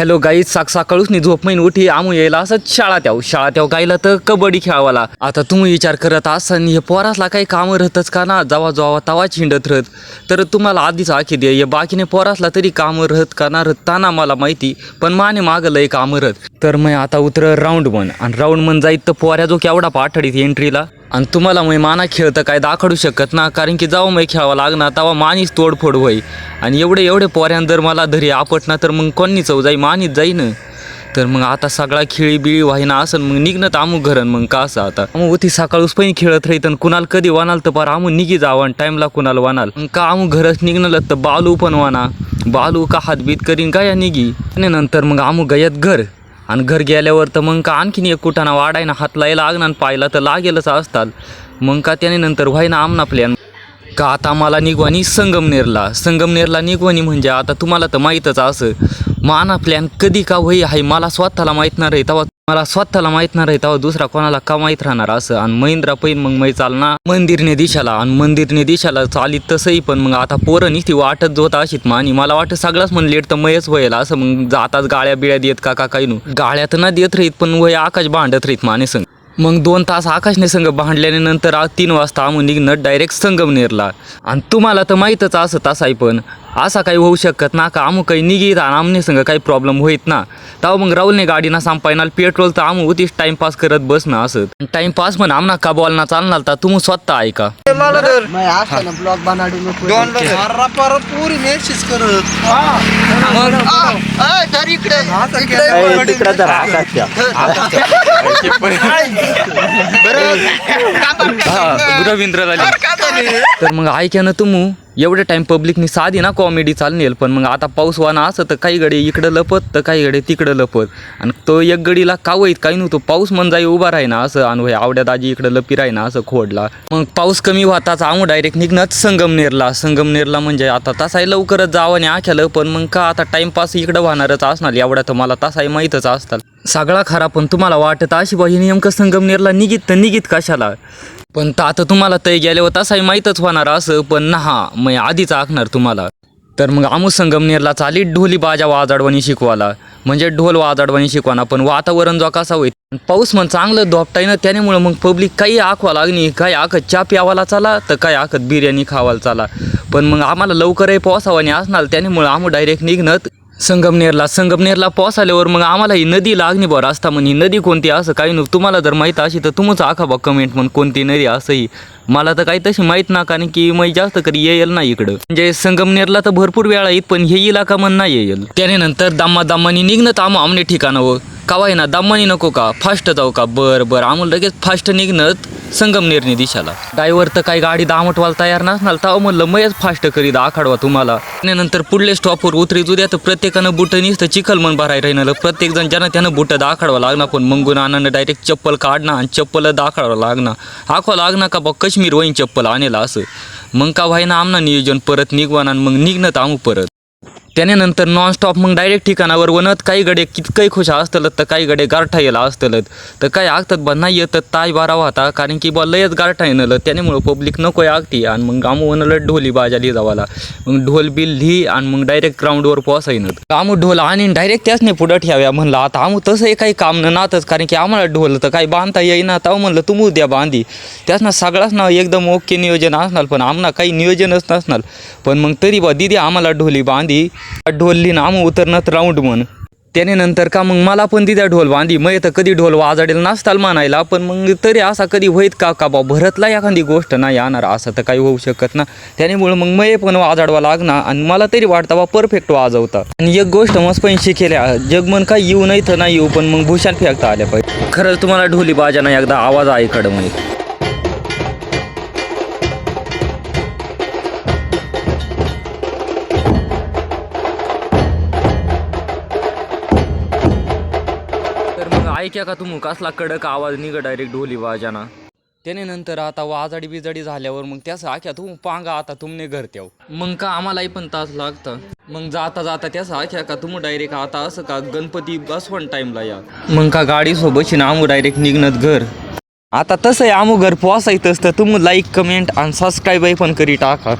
Hello गाई साक साकाळूच नाही झोप महिन उठी आमू यायला असंच शाळा त्याव शाळा त्याव गायला तर कबड्डी खेळावाला. आता तुम्ही विचार करत असन हे पोरासला काही कामं राहतच का ना? जावा जावा तवा हिंडत राहत तर तुम्हाला आधीच आखी दे हे बाकीने पोरासला तरी कामं राहत का ना राहत ताना मला माहिती पण माने मागं लय कामं राहत तर मग आता उतर राऊंड मन आणि राऊंड मन जाईत तर पोऱ्या जो केवढा पाठडीत एंट्रीला आणि तुम्हाला मग माना खेळतं काय दाखडू शकत ना कारण की जाऊ मग खेळावं लागणार तेव्हा मानीच तोडफोड होई आणि एवढे एवढे पोऱ्यान जर मला धरी आपटना तर मग कोणी चव जाई मानीच जाई ना. तर मग आता सगळा खेळी बिळी व्हायना असं मग निघणं तर अमुक घरन मग का असं आता. मग होती सकाळ पण खेळत राहीत आणि कुणाला कधी वानाल तर पार आमू निघी जावं आणि टाईमला कुणाला वानाल मग का अमुक घरच निघणलं तर बालू पण वाना बालू का हातबीत करीन का या निघी? आणि नंतर मग आमू गयत घर. आणि घर गेल्यावर तर मग का आणखीन एक कुठाना वाढायना हात लायला लागणार पाहिला पायला तर लागेलच असतात मग का त्याने नंतर व्हायना आमना प्लॅन का आता मला निगवानी संगमनेरला संगमनेरला निगवानी म्हणजे आता तुम्हाला तर माहीतच असं. माना प्लॅन कधी का होई आहे मला स्वतःला माहीत नाही रे तेव्हा मला स्वतःला माहीत नाही रे तेव्हा दुसरा कोणाला का माहीत राहणार असं? आणि महिंद्रा पैन मग मै चालना मंदिरने दिशाला आणि मंदिरने दिशाला चालीत तसंही पण मग आता पोरं ती वाटत जोत अशीत मानी मला वाटत सगळंच म्हणले लेट तर मयच व्हायला असं. मग जाताच गाळ्या बिळ्या देत का काही नू. गाळ्या तर ना देत राहीत पण वय आकाश भांडत राहीत माने संग. मग दोन तास आकाशने संघ भांडल्याने नंतर आज तीन वाजता आम्ही निघणं डायरेक्ट संगमनेरला. आणि तुम्हाला तर माहीतच असं तासाई पण. असा काही होऊ शकत ना का आमू काही निघित आणि आमने संग काही प्रॉब्लेम होईत ना. तेव्हा मग राहुलने गाडीना संपायना पेट्रोल तर आम्ही होतीच टाइमपास करत बसणं असं टाइमपास पण आमना का बोलना चालणार तर तुम्ही स्वतः ऐका. ना ब्लॉग बनाडू पुरी मेसेज करत. इकडे. हा, रवींद्र झाले? तर मग ऐका ना तुम्ही? एवढे टाइम पब्लिकनी साधी ना कॉमेडी चालनेल पण मग आता पाऊस वाना असं तर काही गडे इकडं लपत तर काही गडे तिकडं लपत. आणि तो एक गडीला का वहीत काही नव्हतं. पाऊस मन जाई उभा राही ना असं आणि होय आजी इकडं लपी राही ना असं खोडला. मग पाऊस कमी वाहताच आम्ही डायरेक्ट निघणंच संगमनेरला. संगमनेरला म्हणजे आता तसाही लवकरच जावं आणि आख्यालं पण मग का आता टाइमपास इकडं वाहणारच असणार. एवढ्या तर मला तसाही माहीतच असतात. सगळा खरा पण तुम्हाला वाटत अशी बाई नेमकं संगमनेरला निघित तर निघित कशाला? पण तर आता तुम्हाला तय गेल्यावर तसाही माहीतच होणार असं पण ना हा मग आधीच आखणार तुम्हाला. तर मग आमू संगमनेरला चाली ढोली बाजा वाजाडवणी शिकवाला. म्हणजे ढोल वाजाडवानी शिकवाना पण वातावरण जो कसा होईल? पाऊस मग चांगलं धोपटाय ना त्यानेमुळं मग पब्लिक काही आखवा लागणी काही आखत चा प्यावाला चाला तर काही आखत बिर्याणी खावाला चाला. पण मग आम्हाला लवकरही पोसावानी असणार त्यामुळं आम्ही डायरेक्ट निघणं संगमनेरला. संगमनेरला पाऊस आल्यावर मग आम्हाला ही नदी लागणी बरं असता म्हणे. नदी कोणती असं काही नव्हतं. तुम्हाला जर माहीत अशी तर तुमच आखा बा कमेंट म्हण. कोणती नदी असंही. मला तर काही तशी माहीत ना कारण की मग जास्त कधी येईल ना इकडं. म्हणजे संगमनेरला तर भरपूर वेळा येत पण हे इलाका म्हण नाही येईल. त्याने नंतर दाम्मा दाम्मानी निघणं तर आम्हा आमने ठिकाणावं कावा ना दाम्मानी नको का? फास्ट जाऊ का? बरं बरं. आम्हाला लगेच फास्ट निघणं संगमनेरनी दिशाला. ड्रायव्हर तर काही गाडी दामटवाला तयार नसणार. तर म्हणलं मयच फास्ट करी आखाडवा तुम्हाला. त्यानंतर पुढल्या स्टॉपवर उतरी उद्या तर प्रत्येकानं बुट निसतं चिखल मन भरायला राहिलं. प्रत्येक जण ज्यानं त्यानं बुट दाखाडवा लागणार पण मंगून आणणं डायरेक्ट चप्पल काढणं आणि चप्पल दाखडावं लागणार आखवा लागणार का बा काश्मीर वहीन चप्पल आणेला असं. मग का व्हायना आमना नियोजन परत निघवाना आणि मग निघणं आमू परत. त्यानंतर नॉनस्टॉप मग डायरेक्ट ठिकाणावर वनत काही गडे कितकंही खुश असतलत तर काही गडे गारठा येला असतलत. तर काय आगतात बा नाही येतात ताय बारावा होता कारण की बा लयच गारठा येणलं. त्यानेमुळं पब्लिक नको आगती. आणि मग गामू वनलं ढोली बाजाली जावाला. मग ढोल बिल लिही आणि मग डायरेक्ट ग्राउंडवर पोसायनं आमू ढोल आणि डायरेक्ट त्याचने पुढं ठेव्या म्हणलं. आता आमू तसंही काही काम नातच कारण की आम्हाला ढोल तर काही बांधता येईना. तर म्हणलं तुम्ही द्या बांधी. त्याचना सगळाच ना एकदम ओके नियोजन असणार पण आम्हाला काही नियोजनच नसणार. पण मग तरी बा दिदी आम्हाला ढोली बांधी. ढोलली ना मग उतरणार राऊंड म्हण. त्याने नंतर का मग मला पण दिद्या ढोल बांधी मग तर कधी ढोल वाजाडेल नसताल मानायला पण मग तरी असा कधी होईत का का बा भरतला एखादी गोष्ट नाही येणार असं तर काही होऊ शकत ना. त्यामुळं मग मये पण वाजाडवा लागणार आणि मला तरी वाटतं बा परफेक्ट वाजवता. आणि एक गोष्ट मस्त पण शिकेल्या जगमन काय येऊ नाही तर नाही येऊ पण मग भूषण फेकता आल्या पाहिजे. खरंच तुम्हाला ढोली बाजाना एकदा आवाज ऐकडं म्हणजे ऐक्या का तुम्ही? कसला कडक आवाज निघ डायरेक्ट ढोली वाजाना त्याने नंतर आता वाजाडी बिजाडी झाल्यावर मग त्याच आख्या तू पांगा आता तुमने घर ठेव मग का आम्हालाही पण तास लागतं? मग जाता जाता त्याच आख्या का तुम्ही डायरेक्ट आता असं का गणपती बसवण टाइमला या? मग का गाडी सोबतची ना आमू डायरेक्ट निघणत घर? आता तसं आमू घर पोसायचं तर तुम्ही लाईक कमेंट आणि सबस्क्राईब पण करी टाका.